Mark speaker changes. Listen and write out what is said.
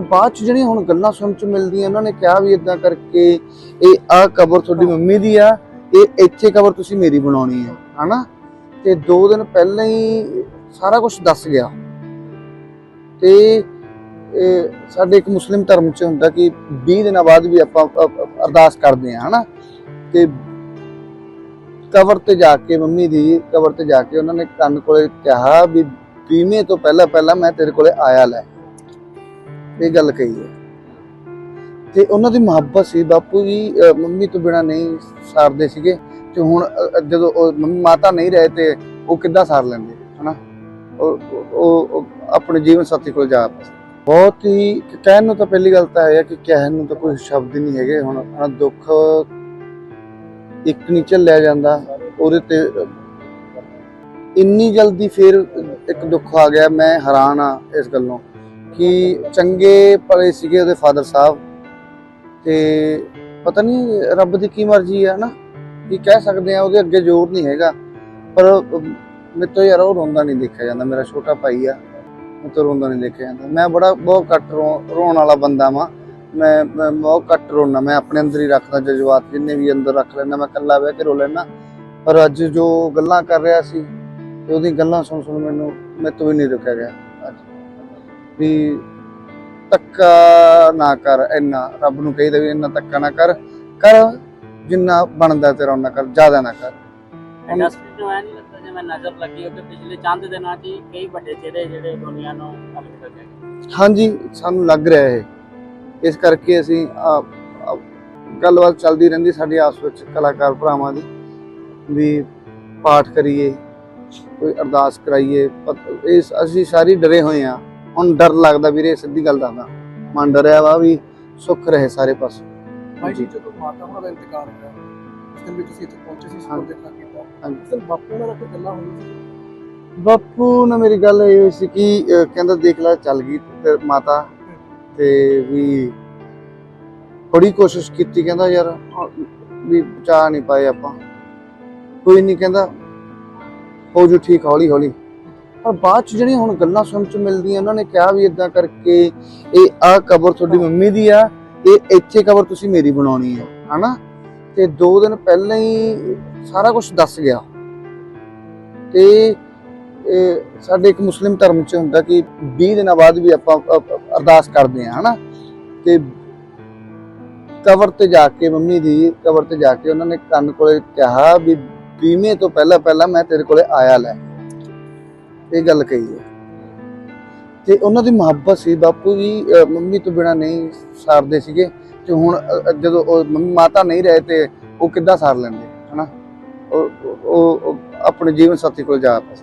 Speaker 1: ਪਰ ਬਾਅਦ ਚ ਜਿਹੜੀਆਂ ਹੁਣ ਗੱਲਾਂ ਸੁਣਨ ਚ ਮਿਲਦੀਆਂ ਉਹਨਾਂ ਨੇ ਕਿਹਾ ਵੀ ਇਦਾਂ ਕਰਕੇ ਇਹ ਆ ਕਬਰ ਤੁਹਾਡੀ ਮੰਮੀ ਦੀ ਆ ਇਹ ਇੱਥੇ ਕਬਰ ਤੁਸੀਂ ਮੇਰੀ ਬਣਾਉਣੀ ਹੈ ਹਨਾ? ਤੇ 2 ਦਿਨ ਪਹਿਲਾਂ ਹੀ ਸਾਰਾ ਕੁਝ ਦੱਸ ਗਿਆ। ਤੇ ਸਾਡੇ ਇੱਕ ਮੁਸਲਿਮ ਧਰਮ ਚ ਹੁੰਦਾ ਕਿ 20 ਦਿਨਾਂ ਬਾਅਦ ਵੀ ਆਪਾਂ ਅਰਦਾਸ ਕਰਦੇ ਆ ਹਨਾ? ਤੇ ਕਬਰ ਤੇ ਜਾ ਕੇ ਮੰਮੀ ਦੀ ਕਬਰ ਤੇ ਜਾ ਕੇ ਉਹਨਾਂ ਨੇ ਕੰਨ ਕੋਲੇ ਕਿਹਾ ਵੀ ਬੀਮੇ ਤੋਂ ਪਹਿਲਾਂ ਪਹਿਲਾਂ ਮੈਂ ਤੇਰੇ ਕੋਲੇ ਆਇਆ ਲੈ। ਇਹ ਗੱਲ ਕਹੀ ਹੈ। ਤੇ ਉਹਨਾਂ ਦੀ ਮੁਹੱਬਤ ਸੀ, ਬਾਪੂ ਜੀ ਮੰਮੀ ਤੋਂ ਬਿਨਾ ਨਹੀਂ ਸਾਰਦੇ ਸੀਗੇ ਤੇ ਹੁਣ ਜਦੋਂ ਮੰਮੀ ਮਾਤਾ ਨਹੀਂ ਰਹੇ ਤੇ ਉਹ ਕਿੱਦਾਂ ਸਾਰ ਲੈਂਦੇ, ਹਨਾ? ਉਹ ਆਪਣੇ ਜੀਵਨ ਸਾਥੀ ਕੋਲ ਜਾ ਬਹੁਤ ਹੀ, ਕਹਿਣ ਨੂੰ ਤਾਂ ਪਹਿਲੀ ਗੱਲ ਤਾਂ ਹੈ ਕਿ ਕਹਿਣ ਨੂੰ ਤਾਂ ਕੋਈ ਸ਼ਬਦ ਹੀ ਨਹੀਂ ਹੈਗੇ, ਹੁਣ ਦੁੱਖ ਇੱਕ ਨਹੀਂ ਝੱਲਿਆ ਜਾਂਦਾ, ਉਹਦੇ ਤੇ ਇੰਨੀ ਜਲਦੀ ਫਿਰ ਇੱਕ ਦੁੱਖ ਆ ਗਿਆ, ਮੈਂ ਹੈਰਾਨ ਆ ਇਸ ਗੱਲੋਂ। ਕਿ ਚੰਗੇ ਭਲੇ ਸੀਗੇ ਉਹਦੇ ਫਾਦਰ ਸਾਹਿਬ। ਤੇ ਪਤਾ ਨਹੀਂ ਰੱਬ ਦੀ ਕੀ ਮਰਜ਼ੀ ਆ ਨਾ ਕੀ ਕਹਿ ਸਕਦੇ ਆ, ਉਹਦੇ ਅੱਗੇ ਜ਼ੋਰ ਨਹੀਂ ਹੈਗਾ। ਪਰ ਮੇਰੇ ਤੋਂ ਯਾਰ ਉਹ ਰੋਂਦਾ ਨਹੀਂ ਦੇਖਿਆ ਜਾਂਦਾ, ਮੇਰਾ ਛੋਟਾ ਭਾਈ ਆ, ਮੇਰੇ ਤੋਂ ਰੋਂਦਾ ਨਹੀਂ ਦੇਖਿਆ ਜਾਂਦਾ। ਮੈਂ ਬੜਾ, ਬਹੁਤ ਘੱਟ ਰੋ- ਰੋਣ ਵਾਲਾ ਬੰਦਾ ਵਾਂ। ਮੈਂ ਬਹੁਤ ਘੱਟ ਰੋਣਾ ਮੈਂ ਆਪਣੇ ਅੰਦਰ ਹੀ ਰੱਖਦਾ, ਜਜ਼ਬਾਤ ਜਿੰਨੇ ਵੀ ਅੰਦਰ ਰੱਖ ਲੈਣਾ ਮੈਂ ਇਕੱਲਾ ਬਹਿ ਕੇ ਰੋ ਲੈਣਾ ਪਰ ਅੱਜ ਜੋ ਗੱਲਾਂ ਕਰ ਰਿਹਾ ਸੀ, ਤੇ ਉਹਦੀ ਗੱਲਾਂ ਸੁਣ ਸੁਣ ਮੈਨੂੰ, ਮੇਰੇ ਤੋਂ ਵੀ ਨਹੀਂ ਰੁਕਿਆ ਗਿਆ। ਵੀ ਧੱਕਾ ਨਾ ਕਰ ਇੰਨਾ ਰੱਬ ਨੂੰ ਕਹੀਦਾ ਵੀ ਇੰਨਾ ਧੱਕਾ ਨਾ ਕਰ ਕਰ ਜਿੰਨਾ ਬਣਦਾ ਤੇਰਾ ਉਹਨਾਂ ਕਰ ਜ਼ਿਆਦਾ ਨਾ ਕਰ।
Speaker 2: ਇੰਡਸਟਰੀ ਨੂੰ ਐ ਨਹੀਂ ਲੱਗਦਾ ਜਿਵੇਂ ਨਜ਼ਰ ਲੱਗੀ ਹੋਵੇ ਪਿਛਲੇ ਚੰਦ ਦਿਨਾਂ 'ਚ ਹੀ ਕਈ ਵੱਡੇ ਚਿਹਰੇ ਜਿਹੜੇ ਦੁਨੀਆ ਨੂੰ ਅਲੱਗ ਕਰ ਗਏ
Speaker 1: ਹਾਂਜੀ ਸਾਨੂੰ ਲੱਗ ਰਿਹਾ ਹੈ ਇਸ ਕਰਕੇ ਅਸੀਂ ਗੱਲਬਾਤ ਚੱਲਦੀ ਰਹਿੰਦੀ ਸਾਡੀ ਆਪਸ ਵਿੱਚ ਕਲਾਕਾਰ ਭਰਾਵਾਂ ਦੀ ਵੀ ਪਾਠ ਕਰੀਏ ਕੋਈ ਅਰਦਾਸ ਕਰਾਈਏ ਇਸ ਅਸੀਂ ਸਾਰੀ ਡਰੇ ਹੋਏ ਆ ਹੁਣ ਡਰ ਲੱਗਦਾ ਵੀਰੇ ਸਿੱਧੀ ਗੱਲ ਦੱਸਦਾ। ਮਨ ਡਰਿਆ ਵਾ ਵੀ ਸੁੱਖ ਰਹੇ ਸਾਰੇ ਪਾਸੇ।
Speaker 3: ਭਾਈ ਜੀ ਜਦੋਂ ਮਾਤਾ ਹੋਣਾ ਦਾ ਇੰਤਕਾਲ ਹੋਇਆ ਉਸ ਦਿਨ ਵੀ ਤੁਸੀਂ ਇੱਥੇ ਪਹੁੰਚੇ ਸੀ ਦੇਖਣਾ ਕੀਤਾ।
Speaker 1: ਹਾਂਜੀ।
Speaker 3: ਬਾਪੂ ਨਾਲ ਕੋਈ ਗੱਲਾਂ ਹੋਈਆਂ ਸੀ?
Speaker 1: ਬਾਪੂ ਨਾਲ ਮੇਰੀ ਗੱਲ ਇਹ ਹੋਈ ਸੀ ਕਿ ਕਹਿੰਦਾ ਦੇਖ ਲੈ ਚੱਲ ਗਈ ਤੇ ਮਾਤਾ ਤੇ ਵੀ ਬੜੀ ਕੋਸ਼ਿਸ਼ ਕੀਤੀ ਕਹਿੰਦਾ ਯਾਰ ਵੀ ਬਚਾ ਨਹੀਂ ਪਾਏ ਆਪਾਂ। ਕੋਈ ਨਹੀਂ ਕਹਿੰਦਾ ਹੋ ਜੂ ਠੀਕ ਹੌਲੀ ਹੌਲੀ ਪਰ ਬਾਅਦ ਚ ਜਿਹੜੀਆਂ ਹੁਣ ਗੱਲਾਂ ਸੁਣ ਚ ਮਿਲਦੀਆਂ, ਉਹਨਾਂ ਨੇ ਕਿਹਾ ਵੀ ਇਦਾਂ ਕਰਕੇ ਇਹ ਆ ਕਬਰ ਤੁਹਾਡੀ ਮੰਮੀ ਦੀ ਆ, ਇਹ ਇੱਥੇ ਕਬਰ ਤੁਸੀਂ ਮੇਰੀ ਬਣਾਉਣੀ ਹੈ ਹਨਾ? ਤੇ 2 ਦਿਨ ਪਹਿਲਾਂ ਹੀ ਸਾਰਾ ਕੁਝ ਦੱਸ ਗਿਆ। ਤੇ ਸਾਡੇ ਇੱਕ ਮੁਸਲਿਮ ਧਰਮ ਚ ਹੁੰਦਾ ਕਿ 20 ਦਿਨਾਂ ਬਾਅਦ ਵੀ ਆਪਾਂ ਅਰਦਾਸ ਕਰਦੇ ਆ, ਹਨਾ? ਤੇ ਕਬਰ ਤੇ ਜਾ ਕੇ ਮੰਮੀ ਦੀ, ਕਬਰ ਤੇ ਜਾ ਕੇ ਉਹਨਾਂ ਨੇ ਕੰਨ ਕੋਲੇ ਕਿਹਾ ਵੀ ਬੀਮੇ ਤੋਂ ਪਹਿਲਾਂ ਪਹਿਲਾਂ ਮੈਂ ਤੇਰੇ ਕੋਲੇ ਆਇਆ ਲੈ। ਇਹ ਗੱਲ ਕਹੀ ਹੈ। ਤੇ ਉਹਨਾਂ ਦੀ ਮੁਹੱਬਤ ਸੀ, ਬਾਪੂ ਜੀ ਮੰਮੀ ਤੋਂ ਬਿਨਾ ਨਹੀਂ ਸਾਰਦੇ ਸੀਗੇ। ਤੇ ਹੁਣ ਜਦੋਂ ਉਹ ਮੰਮੀ ਮਾਤਾ ਨਹੀਂ ਰਹੇ ਤੇ ਉਹ ਕਿੱਦਾਂ ਸਾਰ ਲੈਂਦੇ ਹਨਾ? ਉਹ ਆਪਣੇ ਜੀਵਨ ਸਾਥੀ ਕੋਲ ਜਾ ਪਏ